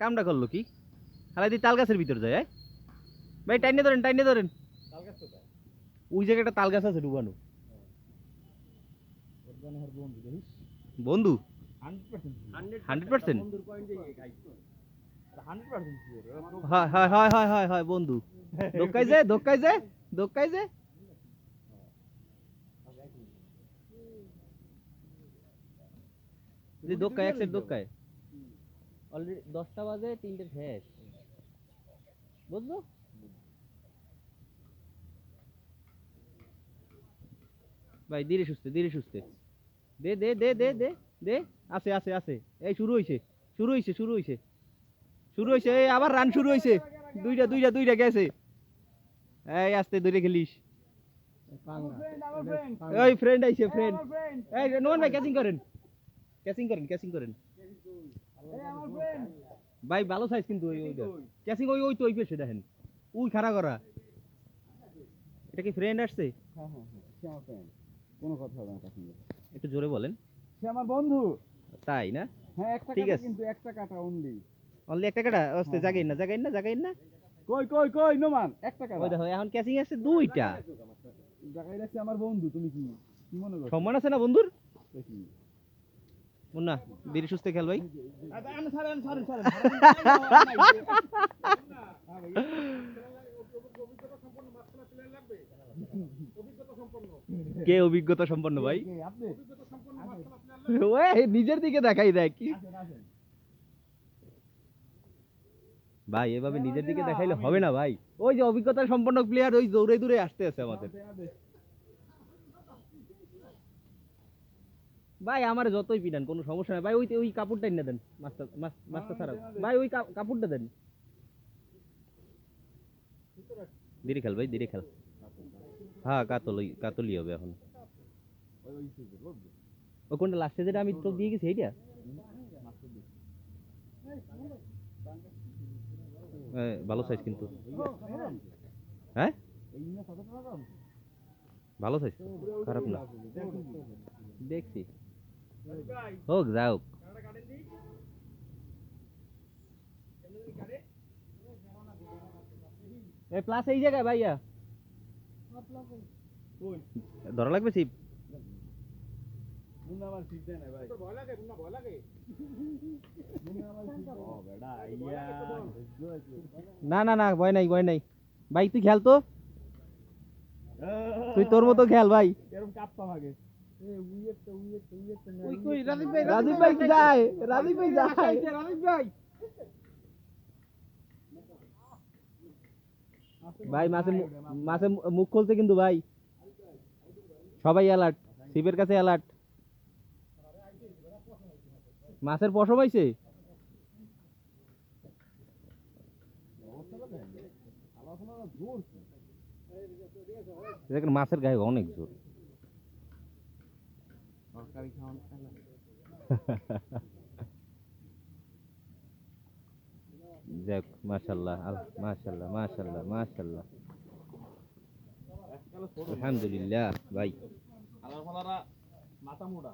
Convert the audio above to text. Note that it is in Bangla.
কামটা করল কি? হালাই দি তাল গাছের ভিতর যায় হ্যাঁ? ভাই টাইনে ধরেন টাইনে ধরেন। ওই জায়গায় একটা তাল গাছ আছে ডুবানো। বন্ধু হান্ড্রেড পার্সেন্ট। হয় হয় হয় হয় হয় হয় বন্ধু। দোকাই যে দোকাই যে দোকাই যে। যদি দোকায় এক সাইড দোকায় অলরেডি দশটা বাজে তিনটে শেষ। বুঝলো? ভাই ধীরে সুস্থে ধীরে সুস্থে। দে দে দে দে দে দে। আছে আছে আছে। এই শুরু হইছে। শুরু হইছে শুরু হইছে। শুরু হইছে এই আবার রান শুরু হইছে। দুইটা দুইটা দুইটা গেছে। এই আস্তে দূরে খেলিস। ওই ফ্রেন্ড আইছে ফ্রেন্ড এই নোমান ভাই ক্যাচিং করেন। ক্যাচিং করেন ক্যাচিং করেন। ভাই ভালো সাইজ কিন্তু ওই ওইটা। ক্যাচিং ওই ওই তো ওই পেছে দেখেন। উই খাড়া করা। এটা কি ফ্রেন্ড আসছে? হ্যাঁ হ্যাঁ হ্যাঁ সে আমার ফ্রেন্ড কোনো কথা হবে না একটু জোরে বলেন। সে আমার বন্ধু। তাই না? হ্যাঁ একটা ঠিক কাটা। কিন্তু একটা কাটা অনলি অনলি একটা কাটা? আস্তে হ্যাঁ, জাগাইন না জাগাইন না জাগাইন না। কই কই কই নোমান একটা ওই দেখো এখন ক্যাচিং আসছে দুইটা। রাখছে আমার বন্ধু তুমি কি কি মনে করছ? সম্মান আছে না বন্ধুর? মুন্না সুস্থে খেল ভাই। কে অভিজ্ঞতা সম্পন্ন ভাই? নিজের দিকে দেখাই দেখ, কি। ভাই, এভাবে নিজের দিকে দেখাইলে হবে না ভাই। ওই যে অভিজ্ঞতা সম্পন্ন প্লেয়ার ওই দৌড়ে দৌড়ে আসতে আছে আমাদের। ভাই আমার যতই পিটান কোনো সমস্যা নাই। ভাই ওই ওই কাপড়টা এনে দেন মাছটা মাছ- মাছটা ছাড়াও। ভাই ওই কাপড়টা দেন। ধীরে খেল ভাই ধীরে খেল। হ্যাঁ কাতল কাতলই হবে এখন? ও কোনটা লাস্টে যেটা আমি তো দিয়ে গেছি এইটা? ভালো সাইজ কিন্তু। হ্যাঁ? ভালো সাইজ খারাপ না। দেখুন তো। দেখছি হোক এই প্লাস এই জায়গায় ভাইয়া ধরা লাগবে সিপ না। না না না ভয় নাই ভয় নাই ভাই তুই খেল তো তুই তোর মতো খেল ভাই এরকম কাঁপতাম আগে। রাজীব। ভাই, রাজীব ভাই যায়, রাজীব ভাই ভাই মাছে মাছে মুখ খুলছে কিন্তু ভাই। সবাই অ্যালার্ট শিবের কাছে অ্যালার্ট মাছের পশম আইছে মাছের গায়ে অনেক জোর। তরকারি খাওয়ানো খেলা। যাক মাশাল্লাহ আল- মাশাল্লাহ মাশাল্লাহ মাশাল্লাহ আলহামদুলিল্লাহ ভাই আলার ফালারা মাথা মোটা